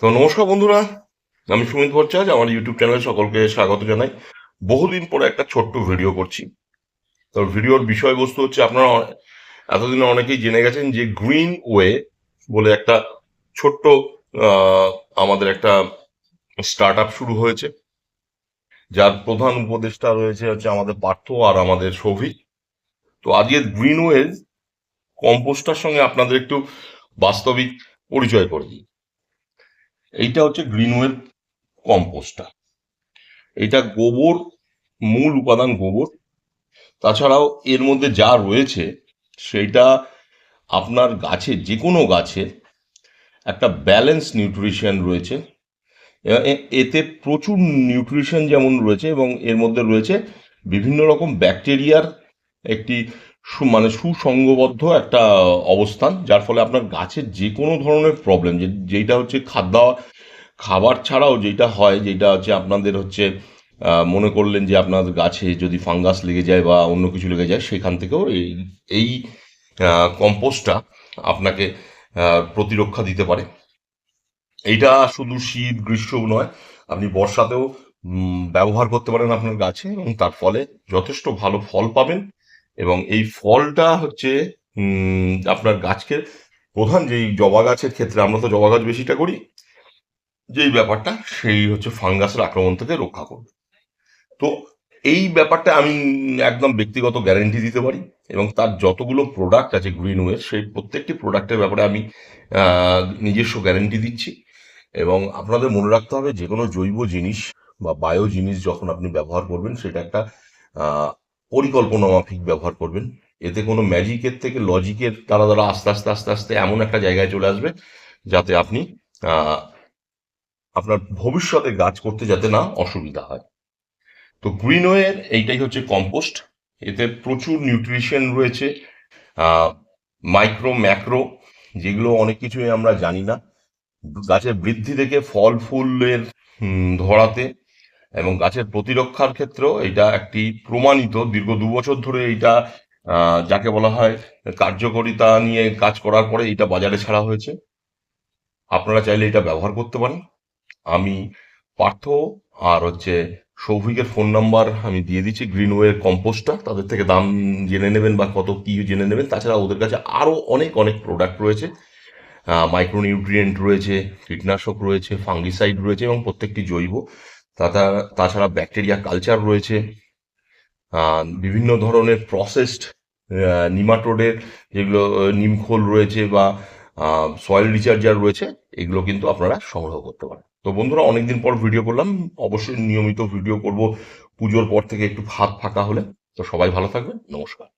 তো নমস্কার বন্ধুরা, আমি সুমিত ভট্টাচার্য, আমার ইউটিউব চ্যানেলে সকলকে স্বাগত জানাই। বহুদিন পরে একটা ছোট্ট ভিডিও করছি। তো ভিডিওর বিষয়বস্তু হচ্ছে, আপনারা এতদিনে অনেকেই জেনে গেছেন যে গ্রিন ওয়ে বলে একটা ছোট্ট আমাদের একটা স্টার্ট শুরু হয়েছে। যার প্রধান উপদেষ্টা রয়েছে হচ্ছে আমাদের পার্থ আর আমাদের সৌভিক তো আজকে গ্রিন ওয়ে কম্পোস্টার সঙ্গে আপনাদের একটু বাস্তবিক পরিচয় করে দিই। এইটা হচ্ছে গ্রিনওয়ের কম্পোস্টটা। এটা গোবর, মূল উপাদান গোবর। তাছাড়াও এর মধ্যে যা রয়েছে সেটা আপনার গাছে যে কোনো গাছে একটা ব্যালেন্স নিউট্রিশন রয়েছে। এতে প্রচুর নিউট্রিশন যেমন রয়েছে এবং এর মধ্যে রয়েছে বিভিন্ন রকম ব্যাকটেরিয়ার একটি মানে সুসংগবদ্ধ একটা অবস্থান, যার ফলে আপনার গাছের যে কোনো ধরনের প্রবলেম যে যেটা হচ্ছে খাদ্য, খাবার ছাড়াও যেটা হয় যেটা হচ্ছে আপনাদের হচ্ছে মনে করলেন যে আপনাদের গাছে যদি ফাঙ্গাস লেগে যায় বা অন্য কিছু লেগে যায়, সেখান থেকেও এই এই কম্পোস্টটা আপনাকে প্রতিরক্ষা দিতে পারে। এইটা শুধু শীত, গ্রীষ্ম নয়, আপনি বর্ষাতেও ব্যবহার করতে পারেন আপনার গাছে এবং তার ফলে যথেষ্ট ভালো ফল পাবেন। এবং এই ফলটা হচ্ছে আপনার গাছকে প্রধান যেই জবা গাছের ক্ষেত্রে আমরা তো জবা গাছ বেশিটা করি, যেই ব্যাপারটা সেই হচ্ছে ফাঙ্গাসের আক্রমণ থেকে রক্ষা করবে। তো এই ব্যাপারটা আমি একদম ব্যক্তিগত গ্যারেন্টি দিতে পারি এবং তার যতগুলো প্রোডাক্ট আছে গ্রিনওয়ে সেই প্রত্যেকটি প্রোডাক্টের ব্যাপারে আমি নিজস্ব গ্যারেন্টি দিচ্ছি। এবং আপনাদের মনে রাখতে হবে যে কোনো জৈব জিনিস বা বায়ো জিনিস যখন আপনি ব্যবহার করবেন, সেটা একটা পরিকল্পনা মাফিক ব্যবহার করবেন। এতে কোনো ম্যাজিকের থেকে লজিকের দ্বারা দ্বারা আস্তে আস্তে আস্তে আস্তে এমন একটা জায়গায় চলে আসবে যাতে আপনি আপনার ভবিষ্যতে গাছ করতে যাতে না অসুবিধা হয়। তো গ্রিনওয়ের এইটাই হচ্ছে কম্পোস্ট এতে প্রচুর নিউট্রিশন রয়েছে। মাইক্রো ম্যাক্রো যেগুলো অনেক কিছুই আমরা জানি না। গাছের বৃদ্ধি থেকে ফল, ফুলের ধরাতে এবং গাছের প্রতিরক্ষার ক্ষেত্রেও এটা একটি প্রমাণিত দীর্ঘ দু বছর ধরে এটা যাকে বলা হয় কার্যকারিতা নিয়ে কাজ করার পরে এটা বাজারে ছাড়া হয়েছে। আপনারা চাইলে এটা ব্যবহার করতে পারেন। আমি পার্থ আর হচ্ছে সৌভিকের ফোন নাম্বার আমি দিয়ে দিচ্ছি, গ্রিনওয়ের কম্পোস্টটা। তাদের থেকে দাম জেনে নেবেন বা কত কি জেনে নেবেন। তাছাড়া ওদের কাছে আরও অনেক অনেক প্রোডাক্ট রয়েছে। মাইক্রোনিউট্রিয়েন্ট রয়েছে, কীটনাশক রয়েছে ফাঙ্গিসাইড রয়েছে এবং প্রত্যেকটি জৈব। তাছাড়া ব্যাকটেরিয়া কালচার রয়েছে। বিভিন্ন ধরনের প্রসেসড নিমাটোডের যেগুলো নিমখোল রয়েছে বা সয়েল রিচার্জার রয়েছে, এগুলো কিন্তু আপনারা সংগ্রহ করতে পারেন। তো বন্ধুরা, অনেকদিন পর ভিডিও করলাম। অবশ্যই নিয়মিত ভিডিও করব। পুজোর পর থেকে একটু হাত ফাঁকা হলে। তো সবাই ভালো থাকবেন। নমস্কার।